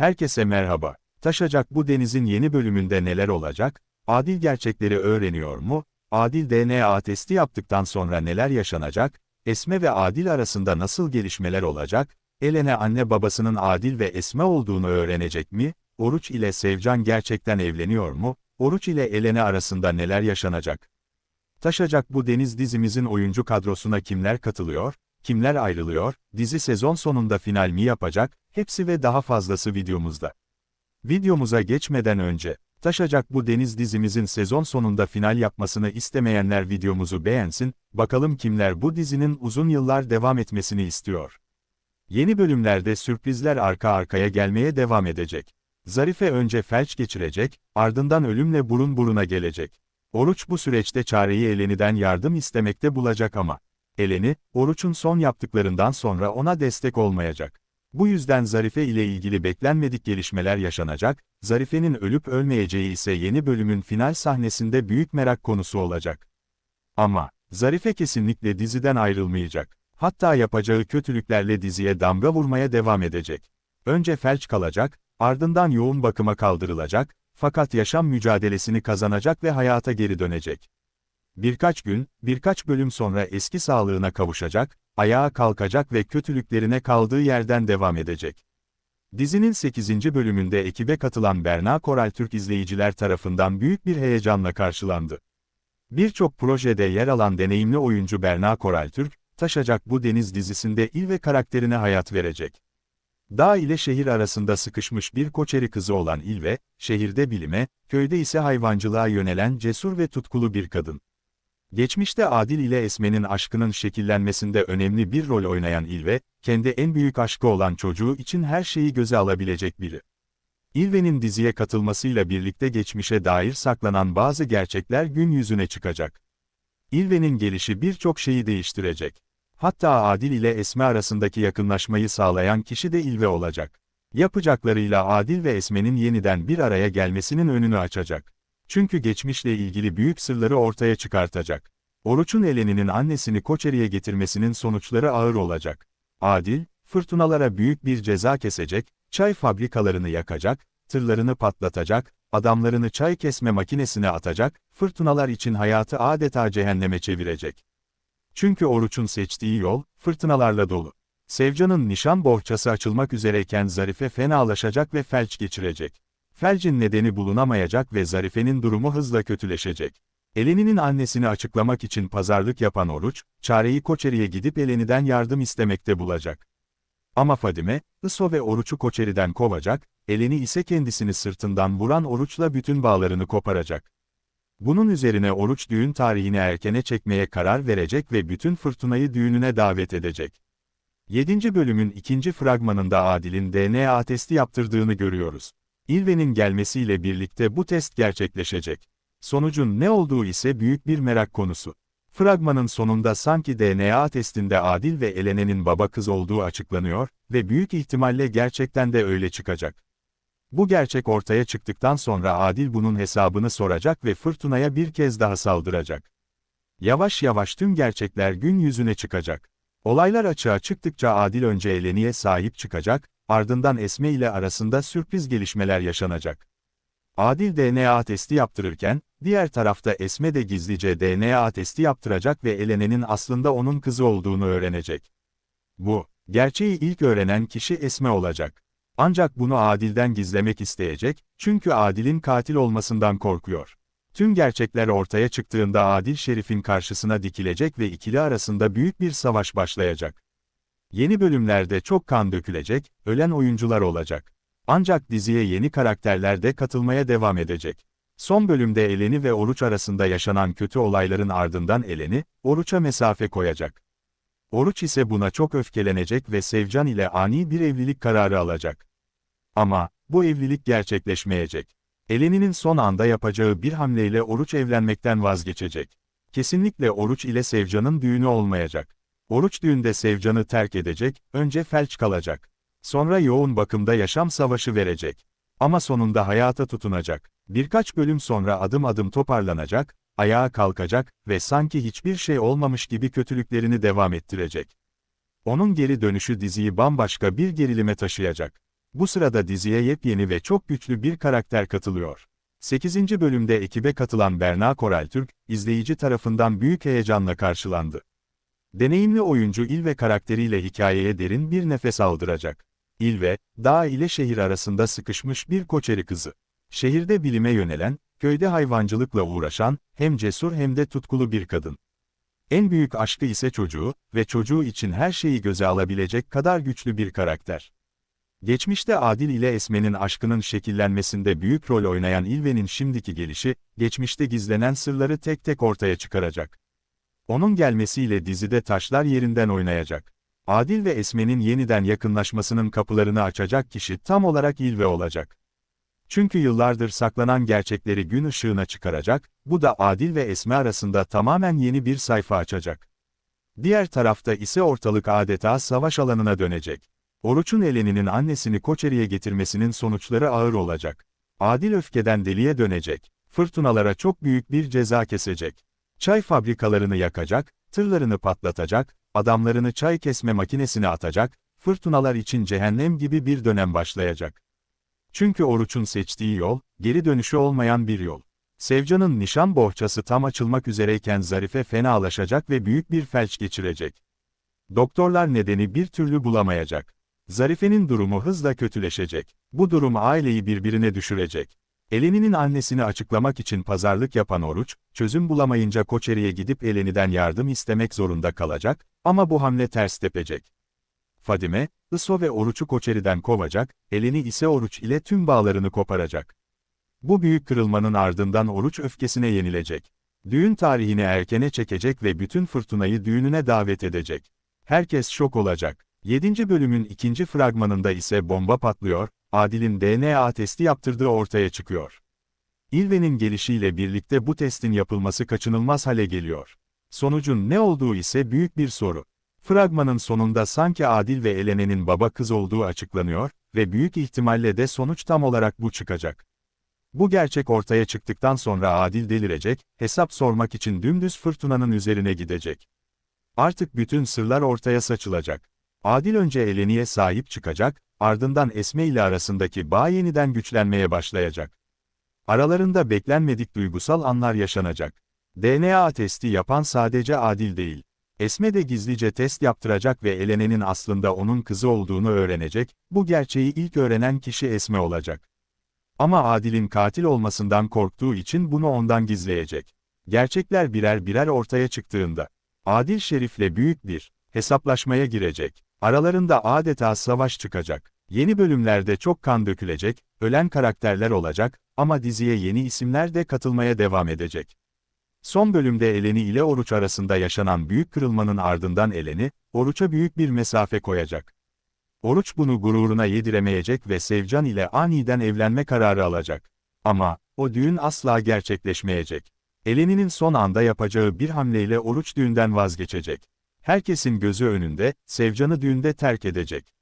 Herkese merhaba. Taşacak bu denizin yeni bölümünde neler olacak? Adil gerçekleri öğreniyor mu? Adil DNA testi yaptıktan sonra neler yaşanacak? Esme ve Adil arasında nasıl gelişmeler olacak? Elene anne babasının Adil ve Esme olduğunu öğrenecek mi? Oruç ile Sevcan gerçekten evleniyor mu? Oruç ile Elene arasında neler yaşanacak? Taşacak bu deniz dizimizin oyuncu kadrosuna kimler katılıyor? Kimler ayrılıyor? Dizi sezon sonunda final mi yapacak? Hepsi ve daha fazlası videomuzda. Videomuza geçmeden önce, Taşacak bu deniz dizimizin sezon sonunda final yapmasını istemeyenler videomuzu beğensin, bakalım kimler bu dizinin uzun yıllar devam etmesini istiyor. Yeni bölümlerde sürprizler arka arkaya gelmeye devam edecek. Zarife önce felç geçirecek, ardından ölümle burun buruna gelecek. Oruç bu süreçte çareyi Eleni'den yardım istemekte bulacak ama, Eleni, Oruç'un son yaptıklarından sonra ona destek olmayacak. Bu yüzden Zarife ile ilgili beklenmedik gelişmeler yaşanacak, Zarife'nin ölüp ölmeyeceği ise yeni bölümün final sahnesinde büyük merak konusu olacak. Ama, Zarife kesinlikle diziden ayrılmayacak. Hatta yapacağı kötülüklerle diziye damga vurmaya devam edecek. Önce felç kalacak, ardından yoğun bakıma kaldırılacak, fakat yaşam mücadelesini kazanacak ve hayata geri dönecek. Birkaç gün, birkaç bölüm sonra eski sağlığına kavuşacak, ayağa kalkacak ve kötülüklerine kaldığı yerden devam edecek. Dizinin 8. bölümünde ekibe katılan Berna Koral Türk izleyiciler tarafından büyük bir heyecanla karşılandı. Birçok projede yer alan deneyimli oyuncu Berna Koral Türk, Taşacak bu deniz dizisinde il ve karakterine hayat verecek. Dağ ile şehir arasında sıkışmış bir koçeri kızı olan İlve, şehirde bilime, köyde ise hayvancılığa yönelen cesur ve tutkulu bir kadın. Geçmişte Adil ile Esme'nin aşkının şekillenmesinde önemli bir rol oynayan İlve, kendi en büyük aşkı olan çocuğu için her şeyi göze alabilecek biri. İlve'nin diziye katılmasıyla birlikte geçmişe dair saklanan bazı gerçekler gün yüzüne çıkacak. İlve'nin gelişi birçok şeyi değiştirecek. Hatta Adil ile Esme arasındaki yakınlaşmayı sağlayan kişi de İlve olacak. Yapacaklarıyla Adil ve Esme'nin yeniden bir araya gelmesinin önünü açacak. Çünkü geçmişle ilgili büyük sırları ortaya çıkartacak. Oruç'un Eleni'nin annesini Koçeri'ye getirmesinin sonuçları ağır olacak. Adil, fırtınalara büyük bir ceza kesecek, çay fabrikalarını yakacak, tırlarını patlatacak, adamlarını çay kesme makinesine atacak, fırtınalar için hayatı adeta cehenneme çevirecek. Çünkü Oruç'un seçtiği yol, fırtınalarla dolu. Sevcan'ın nişan bohçası açılmak üzereyken Zarife fenalaşacak ve felç geçirecek. Felcin nedeni bulunamayacak ve Zarife'nin durumu hızla kötüleşecek. Eleni'nin annesini açıklamak için pazarlık yapan Oruç, çareyi Koçeri'ye gidip Eleni'den yardım istemekte bulacak. Ama Fadime, Iso ve Oruç'u Koçeri'den kovacak, Eleni ise kendisini sırtından vuran Oruç'la bütün bağlarını koparacak. Bunun üzerine Oruç düğün tarihini erkene çekmeye karar verecek ve bütün fırtınayı düğününe davet edecek. 7. bölümün ikinci fragmanında Adil'in DNA testi yaptırdığını görüyoruz. İlve'nin gelmesiyle birlikte bu test gerçekleşecek. Sonucun ne olduğu ise büyük bir merak konusu. Fragmanın sonunda sanki DNA testinde Adil ve Elene'nin baba kız olduğu açıklanıyor ve büyük ihtimalle gerçekten de öyle çıkacak. Bu gerçek ortaya çıktıktan sonra Adil bunun hesabını soracak ve fırtınaya bir kez daha saldıracak. Yavaş yavaş tüm gerçekler gün yüzüne çıkacak. Olaylar açığa çıktıkça Adil önce Eleni'ye sahip çıkacak, ardından Esme ile arasında sürpriz gelişmeler yaşanacak. Adil DNA testi yaptırırken, diğer tarafta Esme de gizlice DNA testi yaptıracak ve Elene'nin aslında onun kızı olduğunu öğrenecek. Bu, gerçeği ilk öğrenen kişi Esme olacak. Ancak bunu Adil'den gizlemek isteyecek, çünkü Adil'in katil olmasından korkuyor. Tüm gerçekler ortaya çıktığında Adil Şerif'in karşısına dikilecek ve ikili arasında büyük bir savaş başlayacak. Yeni bölümlerde çok kan dökülecek, ölen oyuncular olacak. Ancak diziye yeni karakterler de katılmaya devam edecek. Son bölümde Eleni ve Oruç arasında yaşanan kötü olayların ardından Eleni, Oruç'a mesafe koyacak. Oruç ise buna çok öfkelenecek ve Sevcan ile ani bir evlilik kararı alacak. Ama, bu evlilik gerçekleşmeyecek. Eleni'nin son anda yapacağı bir hamleyle Oruç evlenmekten vazgeçecek. Kesinlikle Oruç ile Sevcan'ın düğünü olmayacak. Oruç düğünde Sevcan'ı terk edecek, önce felç kalacak. Sonra yoğun bakımda yaşam savaşı verecek. Ama sonunda hayata tutunacak. Birkaç bölüm sonra adım adım toparlanacak, ayağa kalkacak ve sanki hiçbir şey olmamış gibi kötülüklerini devam ettirecek. Onun geri dönüşü diziyi bambaşka bir gerilime taşıyacak. Bu sırada diziye yepyeni ve çok güçlü bir karakter katılıyor. 8. bölümde ekibe katılan Berna Koraltürk, izleyici tarafından büyük heyecanla karşılandı. Deneyimli oyuncu İlve karakteriyle hikayeye derin bir nefes aldıracak. İlve, dağ ile şehir arasında sıkışmış bir koçeri kızı. Şehirde bilime yönelen, köyde hayvancılıkla uğraşan, hem cesur hem de tutkulu bir kadın. En büyük aşkı ise çocuğu ve çocuğu için her şeyi göze alabilecek kadar güçlü bir karakter. Geçmişte Adil ile Esme'nin aşkının şekillenmesinde büyük rol oynayan İlve'nin şimdiki gelişi, geçmişte gizlenen sırları tek tek ortaya çıkaracak. Onun gelmesiyle dizide taşlar yerinden oynayacak. Adil ve Esme'nin yeniden yakınlaşmasının kapılarını açacak kişi tam olarak İlve olacak. Çünkü yıllardır saklanan gerçekleri gün ışığına çıkaracak, bu da Adil ve Esme arasında tamamen yeni bir sayfa açacak. Diğer tarafta ise ortalık adeta savaş alanına dönecek. Oruç'un Eleni'nin annesini Koçeri'ye getirmesinin sonuçları ağır olacak. Adil öfkeden deliye dönecek. Fırtınalara çok büyük bir ceza kesecek. Çay fabrikalarını yakacak, tırlarını patlatacak, adamlarını çay kesme makinesine atacak, fırtınalar için cehennem gibi bir dönem başlayacak. Çünkü Oruç'un seçtiği yol, geri dönüşü olmayan bir yol. Sevcan'ın nişan bohçası tam açılmak üzereyken Zarife fenalaşacak ve büyük bir felç geçirecek. Doktorlar nedeni bir türlü bulamayacak. Zarife'nin durumu hızla kötüleşecek. Bu durum aileyi birbirine düşürecek. Eleni'nin annesini açıklamak için pazarlık yapan Oruç, çözüm bulamayınca Koçeri'ye gidip Eleni'den yardım istemek zorunda kalacak, ama bu hamle ters tepecek. Fadime, Iso ve Oruç'u Koçeri'den kovacak, Eleni ise Oruç ile tüm bağlarını koparacak. Bu büyük kırılmanın ardından Oruç öfkesine yenilecek. Düğün tarihini erkene çekecek ve bütün fırtınayı düğününe davet edecek. Herkes şok olacak. 7. bölümün ikinci fragmanında ise bomba patlıyor, Adil'in DNA testi yaptırdığı ortaya çıkıyor. İlve'nin gelişiyle birlikte bu testin yapılması kaçınılmaz hale geliyor. Sonucun ne olduğu ise büyük bir soru. Fragmanın sonunda sanki Adil ve Elene'nin baba kız olduğu açıklanıyor ve büyük ihtimalle de sonuç tam olarak bu çıkacak. Bu gerçek ortaya çıktıktan sonra Adil delirecek, hesap sormak için dümdüz fırtınanın üzerine gidecek. Artık bütün sırlar ortaya saçılacak. Adil önce Eleni'ye sahip çıkacak, ardından Esme ile arasındaki bağ yeniden güçlenmeye başlayacak. Aralarında beklenmedik duygusal anlar yaşanacak. DNA testi yapan sadece Adil değil. Esme de gizlice test yaptıracak ve Elene'nin aslında onun kızı olduğunu öğrenecek, bu gerçeği ilk öğrenen kişi Esme olacak. Ama Adil'in katil olmasından korktuğu için bunu ondan gizleyecek. Gerçekler birer birer ortaya çıktığında, Adil Şerif'le büyük bir hesaplaşmaya girecek. Aralarında adeta savaş çıkacak. Yeni bölümlerde çok kan dökülecek, ölen karakterler olacak ama diziye yeni isimler de katılmaya devam edecek. Son bölümde Eleni ile Oruç arasında yaşanan büyük kırılmanın ardından Eleni, Oruç'a büyük bir mesafe koyacak. Oruç bunu gururuna yediremeyecek ve Sevcan ile aniden evlenme kararı alacak. Ama, o düğün asla gerçekleşmeyecek. Eleni'nin son anda yapacağı bir hamleyle Oruç düğünden vazgeçecek. Herkesin gözü önünde, Sevcan'ı düğünde terk edecek.